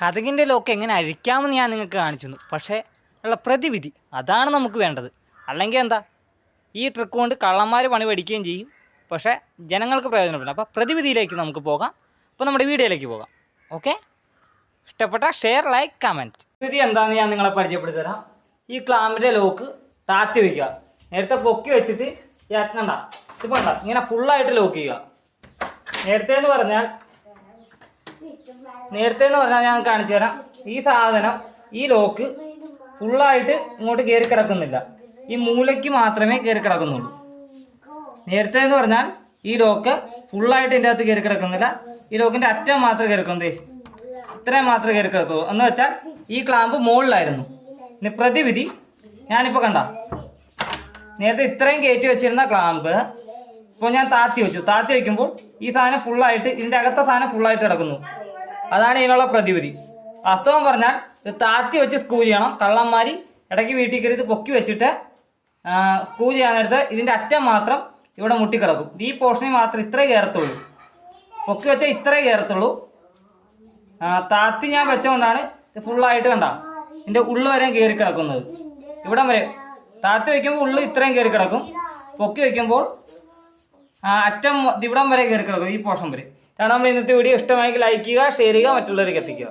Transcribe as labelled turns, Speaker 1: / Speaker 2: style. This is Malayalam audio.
Speaker 1: കഥകിന്റെ ലോക്ക് എങ്ങനെ അഴിക്കാമെന്ന് ഞാൻ നിങ്ങൾക്ക് കാണിച്ചു തന്നു പക്ഷേ ഉള്ള പ്രതിവിധി അതാണ് നമുക്ക് വേണ്ടത്. അല്ലെങ്കിൽ എന്താ? ഈ ട്രിക്ക് കൊണ്ട് കള്ളന്മാർ പണി പഠിക്കുകയും ചെയ്യും. പക്ഷേ ജനങ്ങൾക്ക് പ്രയോജനപ്പെടും അപ്പോൾ പ്രതിവിധിയിലേക്ക് നമുക്ക് പോകാം. അപ്പോൾ നമ്മുടെ വീഡിയോയിലേക്ക് പോകാം. ഓക്കെ? ഇഷ്ടപ്പെട്ട ഷെയർ ലൈക്ക് കമന്റ് പ്രതിവിധി എന്താണെന്ന് ഞാൻ നിങ്ങളെ പരിചയപ്പെടുത്തി തരാം ഈ ക്ലാമ്പിന്റെ ലോക്ക് താത്തി വയ്ക്കുക നേരത്തെ പൊക്കി വെച്ചിട്ട് കണ്ട? ഇത് കണ്ട? ഇങ്ങനെ ഫുള്ളായിട്ട് ലോക്ക് ചെയ്യുക. നേരത്തെ എന്ന് പറഞ്ഞാൽ നേരത്തെ എന്ന് പറഞ്ഞാൽ ഞാൻ കാണിച്ചു തരാം. ഈ സാധനം ഈ ലോക്ക് ഫുള്ളായിട്ട് ഇങ്ങോട്ട് കയറി കിടക്കുന്നില്ല. ഈ മൂലയ്ക്ക് മാത്രമേ കയറി കിടക്കുന്നുള്ളൂ. നേരത്തെ എന്ന് പറഞ്ഞാൽ ഈ ലോക്ക് ഫുള്ളായിട്ട് ഇതിന്റെ അകത്ത് കയറി കിടക്കുന്നില്ല. ഈ ലോക്കിന്റെ അറ്റം മാത്രം കയറി കിടക്കുന്നേ ഇത്രയും മാത്രമേ കയറി കിടക്കുള്ളൂ എന്ന് വെച്ചാൽ ഈ ക്ലാമ്പ് മുകളിലായിരുന്നു. ഇനി പ്രതിവിധി ഞാനിപ്പോൾ കണ്ട. നേരത്തെ ഇത്രയും കയറ്റി വെച്ചിരുന്ന ക്ലാമ്പ് ഇപ്പോൾ ഞാൻ താത്തി വെച്ചു. താത്തി വയ്ക്കുമ്പോൾ ഈ സാധനം ഫുള്ളായിട്ട് ഇതിന്റെ അകത്തെ സാധനം ഫുള്ളായിട്ട് കിടക്കുന്നു. അതാണ് ഇതിനുള്ള പ്രതിവിധി. വാസ്തവം പറഞ്ഞാൽ ഇത് താത്തി വെച്ച് സ്ക്രൂ ചെയ്യണം. കള്ളന്മാരി ഇടയ്ക്ക് വീട്ടിൽ കയറി പൊക്കി വെച്ചിട്ട് സ്ക്രൂ ചെയ്യാൻ നേരത്ത് ഇതിന്റെ അറ്റം മാത്രം ഇവിടെ മുട്ടിക്കിടക്കും. ഈ പോർഷനിൽ മാത്രം ഇത്രേ കയറത്തുള്ളൂ. പൊക്കി വെച്ചാൽ ഇത്രേ കയറത്തുള്ളൂ. താത്തി ഞാൻ വെച്ചുകൊണ്ടാണ് ഇത് ഫുള്ളായിട്ട് കണ്ട. ഇതിന്റെ ഉള്ളു വരെ കയറി കിടക്കുന്നത്. ഇവിടം വരെ. താത്തി വെക്കുമ്പോൾ ഉള്ളു ഇത്രയും കയറി കിടക്കും. പൊക്കി വെക്കുമ്പോൾ ആ, അറ്റം ഇവിടം വരെ കയറി ഈ പോർഷൻ വരെ. കാരണം ഇന്നത്തെ വീഡിയോ ഇഷ്ടമായെങ്കിൽ ലൈക്ക് ചെയ്യുക ഷെയർ ചെയ്യുക മറ്റുള്ളവർക്ക് എത്തിക്കുക.